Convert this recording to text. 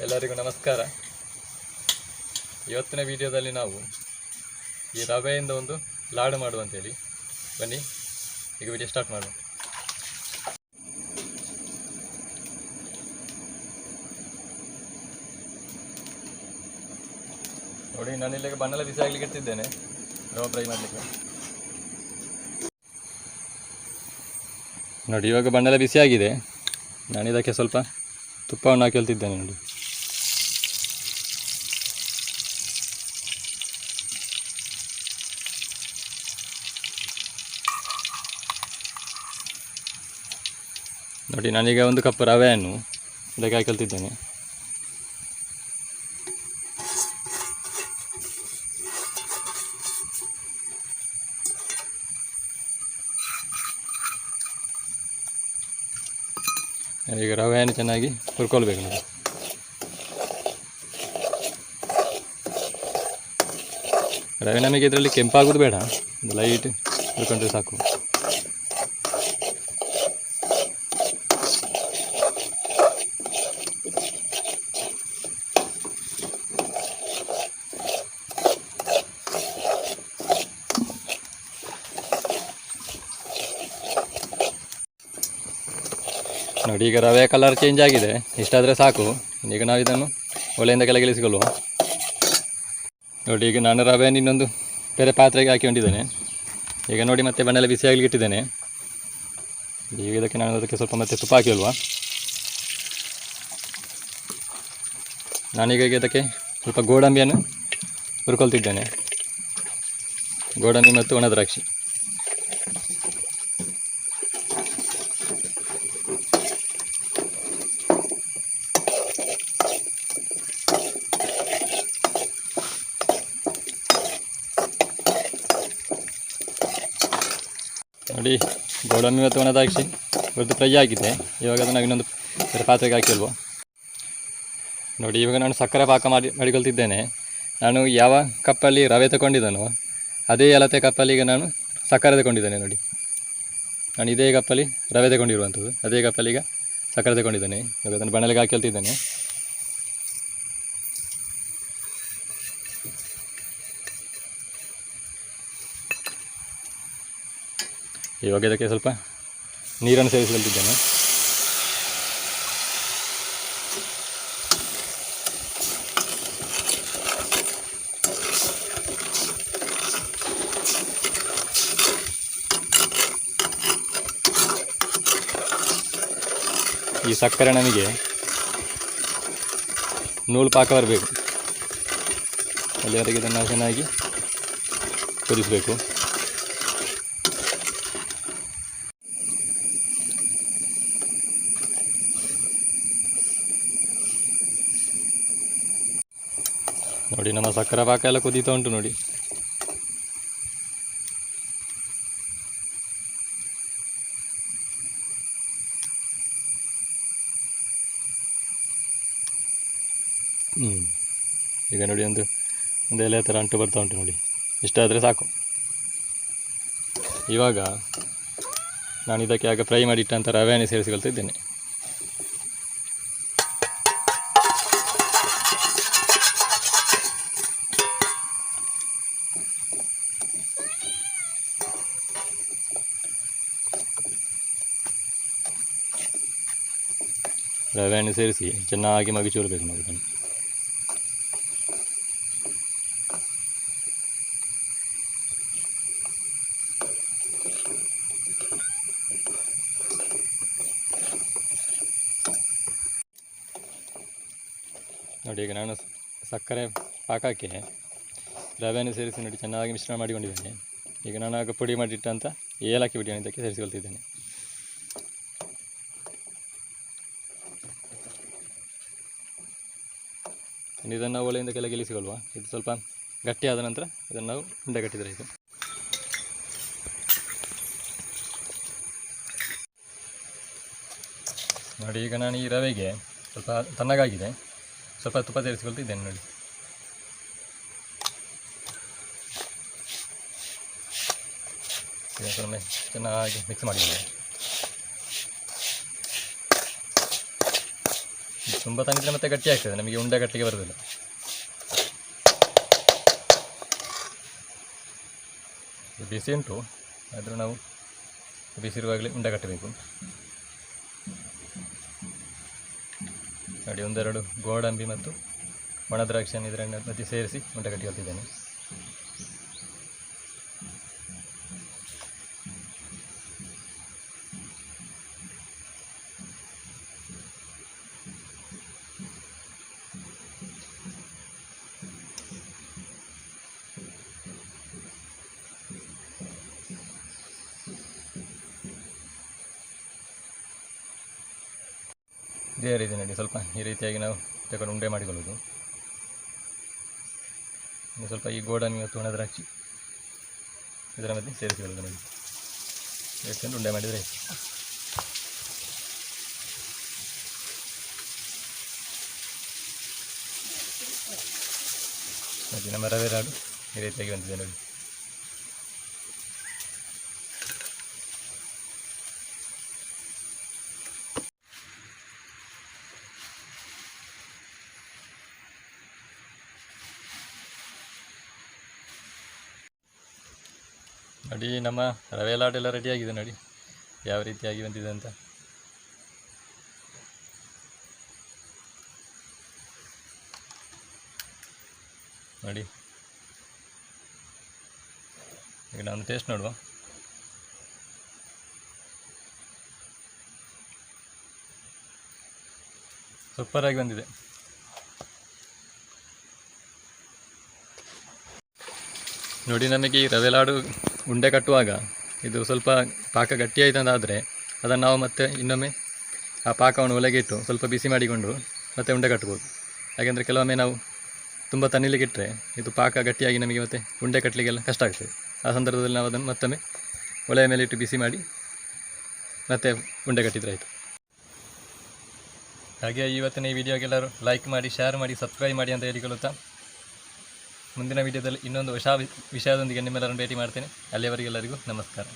ಎಲ್ಲರಿಗೂ ನಮಸ್ಕಾರ. ಇವತ್ತಿನ ವಿಡಿಯೋದಲ್ಲಿ ನಾವು ಈ ರವೆಯಿಂದ ಒಂದು ಲಾಡು ಮಾಡುವಂಥೇಳಿ ಬನ್ನಿ, ಈಗ ವಿಡಿಯೋ ಸ್ಟಾರ್ಟ್ ಮಾಡುವ ನೋಡಿ, ನಾನು ಇಲ್ಲಿಗೆ ಬಣ್ಣಲ ಬಿಸಿ ಆಗ್ಲಿಕ್ಕೆ ಇಟ್ಟಿದ್ದೇನೆ. ರವೆ ಫ್ರೈ ಮಾಡಲಿಕ್ಕೆ. ನೋಡಿ, ಇವಾಗ ಬಣ್ಣಲ ಬಿಸಿಯಾಗಿದೆ. ಆಗಿದೆ ನಾನು ಇದಕ್ಕೆ ಸ್ವಲ್ಪ ತುಪ್ಪವನ್ನು ಹಾಕಿ ಹೇಳ್ತಿದ್ದೇನೆ ನೋಡಿ. ನೋಡಿ, ನಾನೀಗ ಒಂದು ಕಪ್ ರವೆಯನ್ನು ಇದಕ್ಕೆ ಹಾಕಿ ಕಲ್ತಿದ್ದೇನೆ. ಈಗ ರವೆಯನ್ನು ಚೆನ್ನಾಗಿ ಹುರ್ಕೊಳ್ಬೇಕು ನಾವು ರವೆ ನಮಗೆ ಇದರಲ್ಲಿ ಕೆಂಪಾಗೋದು ಬೇಡ. ಲೈಟ್ ಹುರ್ಕೊಂಡ್ರೆ ಸಾಕು. ನೋಡಿ, ಈಗ ರವೆ ಕಲರ್ ಚೇಂಜ್ ಆಗಿದೆ. ಇಷ್ಟಾದರೆ ಸಾಕು. ಈಗ ನಾವು ಇದನ್ನು ಕೆಳಗೆ ಕೆಳಗಿಳಿಸಿಕೊಳ್ಳುವ. ನೋಡಿ, ಈಗ ನಾನು ರವೆಯನ್ನು ಇನ್ನೊಂದು ಬೇರೆ ಪಾತ್ರೆಗೆ ಹಾಕಿಕೊಂಡಿದ್ದೇನೆ. ಈಗ ನೋಡಿ, ಮತ್ತೆ ಬಣ್ಣೆಲ್ಲ ಬಿಸಿ ಆಗಲಿ ಇಟ್ಟಿದ್ದೇನೆ. ಈಗ ಇದಕ್ಕೆ ನಾನು ಅದಕ್ಕೆ ಸ್ವಲ್ಪ ಮತ್ತೆ ತುಪ್ಪ ಹಾಕಿಲ್ವಾ ನಾನೀಗ ಇದಕ್ಕೆ ಸ್ವಲ್ಪ ಗೋಡಂಬಿಯನ್ನು ಹುರ್ಕೊಳ್ತಿದ್ದೇನೆ. ಗೋಡಂಬಿ ಮತ್ತು ಒಣ ದ್ರಾಕ್ಷಿ. ನೋಡಿ ಗೋಡಂಬಿ ಮತ್ತು ಒಣ ದ್ರಾಕ್ಷಿ ಇವತ್ತು ಫ್ರೈ ಆಗಿದೆ. ಇವಾಗ ಅದನ್ನು ಇನ್ನೊಂದು ಪಾತ್ರೆಗೆ ಹಾಕಿಲ್ವ. ನೋಡಿ, ಇವಾಗ ನಾನು ಸಕ್ಕರೆ ಪಾಕ ಮಾಡಿ, ಮಾಡಿಕೊಳ್ತಿದ್ದೇನೆ. ನಾನು ಯಾವ ಕಪ್ಪಲ್ಲಿ ರವೆ ತಗೊಂಡಿದ್ದನೋ, ಅದೇ ಅಲತೆ ಕಪ್ಪಲ್ಲಿ ಈಗ ನಾನು ಸಕ್ಕರೆ ತಗೊಂಡಿದ್ದೇನೆ ನೋಡಿ. ನಾನು ಇದೇ ಕಪ್ಪಲ್ಲಿ ರವೆ ತಗೊಂಡಿರುವಂಥದ್ದು. ಅದೇ ಕಪ್ಪಲ್ಲಿ ಈಗ ಸಕ್ಕರೆ ತಗೊಂಡಿದ್ದೇನೆ. ಇವಾಗ ಅದನ್ನು ಬಣ್ಣಲೆಗೆ ಹಾಕಿಳ್ತಿದ್ದೇನೆ ಇವಾಗ ಇದಕ್ಕೆ ಸ್ವಲ್ಪ ನೀರನ್ನು ಸೇರಿಸಿಕೊಳ್ತಿದ್ದೇನೆ ಈ ಸಕ್ಕರೆ ನಮಗೆ ನೂಲು ಪಾಕ ಬರಬೇಕು. ಅಲ್ಲಿವರೆಗೆ ಇದನ್ನು ಚೆನ್ನಾಗಿ ಕುದಿಸಬೇಕು. ನೋಡಿ, ನಮ್ಮ ಸಕ್ಕರೆ ಪಾಕ ಎಲ್ಲ ಕುದೀತಾ ಉಂಟು ನೋಡಿ. ಹ್ಞೂ ಈಗ ನೋಡಿ, ಒಂದು ಒಂದು ಎಲೆ ಥರ ಅಂಟು ಬರ್ತಾ ಉಂಟು ನೋಡಿ. ಇಷ್ಟಾದರೆ ಸಾಕು. ಇವಾಗ ನಾನು ಇದಕ್ಕೆ ಆಗ ಫ್ರೈ ಮಾಡಿಟ್ಟಂಥ ರವೆಯನ್ನು ಸೇರಿಸಿಕೊಳ್ತಿದ್ದೇನೆ ರವೆಯನ್ನು ಸೇರಿಸಿ ಚೆನ್ನಾಗಿ ಚೂರು ನಾವು ಇದನ್ನು. ನೋಡಿ, ಈಗ ನಾನು ಸಕ್ಕರೆ ಪಾಕಕ್ಕೆ ರವೆಯನ್ನು ಸೇರಿಸಿ ನೋಡಿ ಚೆನ್ನಾಗಿ ಮಿಶ್ರಣ ಮಾಡಿಕೊಂಡಿದ್ದೇನೆ. ಈಗ ನಾನು ಆಗ ಪುಡಿ ಮಾಡಿಟ್ಟಂಥ ಏಲಕ್ಕಿ ಬಿಡಿಯನ್ನು ಇದಕ್ಕೆ ಸೇರಿಸಿಕೊಳ್ತಿದ್ದೇನೆ. ಇದನ್ನು ನಾವು ಕೆಳಗೆ ಇಳಿಸಿಕೊಳ್ಳುವ ಇದು ಸ್ವಲ್ಪ ಗಟ್ಟಿಯಾದ ನಂತರ ಇದನ್ನು ನಾವು ಉಂಡೆ ಕಟ್ಟಿದರೆ ಇದು ನೋಡಿ, ಈಗ ನಾನು ಈ ರವೆಗೆ ಸ್ವಲ್ಪ ತಣ್ಣಗಾಗಿದೆ. ಸ್ವಲ್ಪ ತುಪ್ಪ ಸೇರಿಸಿಕೊಳ್ತಿದ್ದೇನೆ ನೋಡಿ. ಚೆನ್ನಾಗಿ ಮಿಕ್ಸ್ ಮಾಡಿದ್ದೇನೆ ತುಂಬ ತಂಗಿದ್ರೆ ಮತ್ತೆ ಗಟ್ಟಿ ಆಗ್ತದೆ ನಮಗೆ ಉಂಡೆ ಗಟ್ಟಿಗೆ ಬರೋದಿಲ್ಲ ಬಿಸಿ ಉಂಟು ಆದರೂ ನಾವು ಬಿಸಿರುವಾಗಲೇ ಉಂಡೆ ಕಟ್ಟಬೇಕು ನೋಡಿ ಒಂದೆರಡು ಗೋಡಂಬಿ ಮತ್ತು ಒಣ ದ್ರಾಕ್ಷಿಯನ್ನು ಇದರ ಮಧ್ಯೆ ಸೇರಿಸಿ ಉಂಡೆ ಕಟ್ಟಿಕೊಳ್ತಿದ್ದೇನೆ ಇದೇ ರೀತಿ ನೋಡಿ, ಸ್ವಲ್ಪ ಈ ರೀತಿಯಾಗಿ ನಾವು ತಗೊಂಡು ಉಂಡೆ ಮಾಡಿಕೊಳ್ಳೋದು ಇನ್ನು ಸ್ವಲ್ಪ ಈ ಗೋಡನ್ ಇವತ್ತು ಒಣ ದ್ರಾಕ್ಷಿ ಇದರ ಮಧ್ಯೆ ಸೇರಿಸಿಕೊಳ್ಳೋದು ನೋಡಿ. ಸೇರಿಸ್ಕೊಂಡು ಉಂಡೆ ಮಾಡಿದರೆ ನೋಡಿ ನಮ್ಮ ರವೆ ರಾಡು ಈ ರೀತಿಯಾಗಿ ಬಂದಿದೆ ನೋಡಿ. ನೋಡಿ, ನಮ್ಮ ರವೆ ಎಲ್ಲ ರೆಡಿಯಾಗಿದೆ ನೋಡಿ. ಯಾವ ರೀತಿಯಾಗಿ ಬಂದಿದೆ ಅಂತ. ನೋಡಿ. ಈಗ ನಾನು ಟೇಸ್ಟ್ ನೋಡುವ. ಸೂಪರಾಗಿ ಬಂದಿದೆ. ನೋಡಿ ನಮಗೆ ಈ ರವೆ ಲಾಡು ಉಂಡೆ ಕಟ್ಟುವಾಗ ಇದು ಸ್ವಲ್ಪ ಪಾಕ ಗಟ್ಟಿಯಾಯಿತಂದಾದರೆ ಅದನ್ನು ನಾವು ಮತ್ತೆ ಇನ್ನೊಮ್ಮೆ ಆ ಪಾಕವನ್ನು ಒಲೆಗಿಟ್ಟು ಸ್ವಲ್ಪ ಬಿಸಿ ಮಾಡಿಕೊಂಡು ಮತ್ತೆ ಉಂಡೆ ಕಟ್ಬೋದು. ಯಾಕೆಂದರೆ ಕೆಲವೊಮ್ಮೆ ನಾವು ತುಂಬ ತಣ್ಣಲಿಕ್ಕೆ ಇಟ್ಟರೆ ಇದು ಪಾಕ ಗಟ್ಟಿಯಾಗಿ ನಮಗೆ ಮತ್ತೆ ಉಂಡೆ ಕಟ್ಟಲಿಕ್ಕೆಲ್ಲ ಕಷ್ಟ ಆಗ್ತದೆ. ಆ ಸಂದರ್ಭದಲ್ಲಿ ನಾವು ಅದನ್ನು ಮತ್ತೊಮ್ಮೆ ಒಲೆಯ ಮೇಲೆ ಇಟ್ಟು ಬಿಸಿ ಮಾಡಿ ಮತ್ತೆ ಉಂಡೆ ಕಟ್ಟಿದ್ರೆ ಆಯಿತು. ಹಾಗೆ ಇವತ್ತಿನ ಈ ವಿಡಿಯೋಗೆಲ್ಲರೂ ಲೈಕ್ ಮಾಡಿ ಶೇರ್ ಮಾಡಿ ಸಬ್ಸ್ಕ್ರೈಬ್ ಮಾಡಿ ಅಂತ ಹೇಳಿಕೊಳ್ಳುತ್ತಾ. ಮುಂದಿನ ವಿಡಿಯೋದಲ್ಲಿ ಇನ್ನೊಂದು ಹೊಸ ವಿಷಯದೊಂದಿಗೆ ನಿಮ್ಮೆಲ್ಲರನ್ನು ಭೇಟಿ ಮಾಡ್ತೇನೆ. ಅಲ್ಲಿಯವರೆಗೆಲ್ಲರಿಗೂ ನಮಸ್ಕಾರ.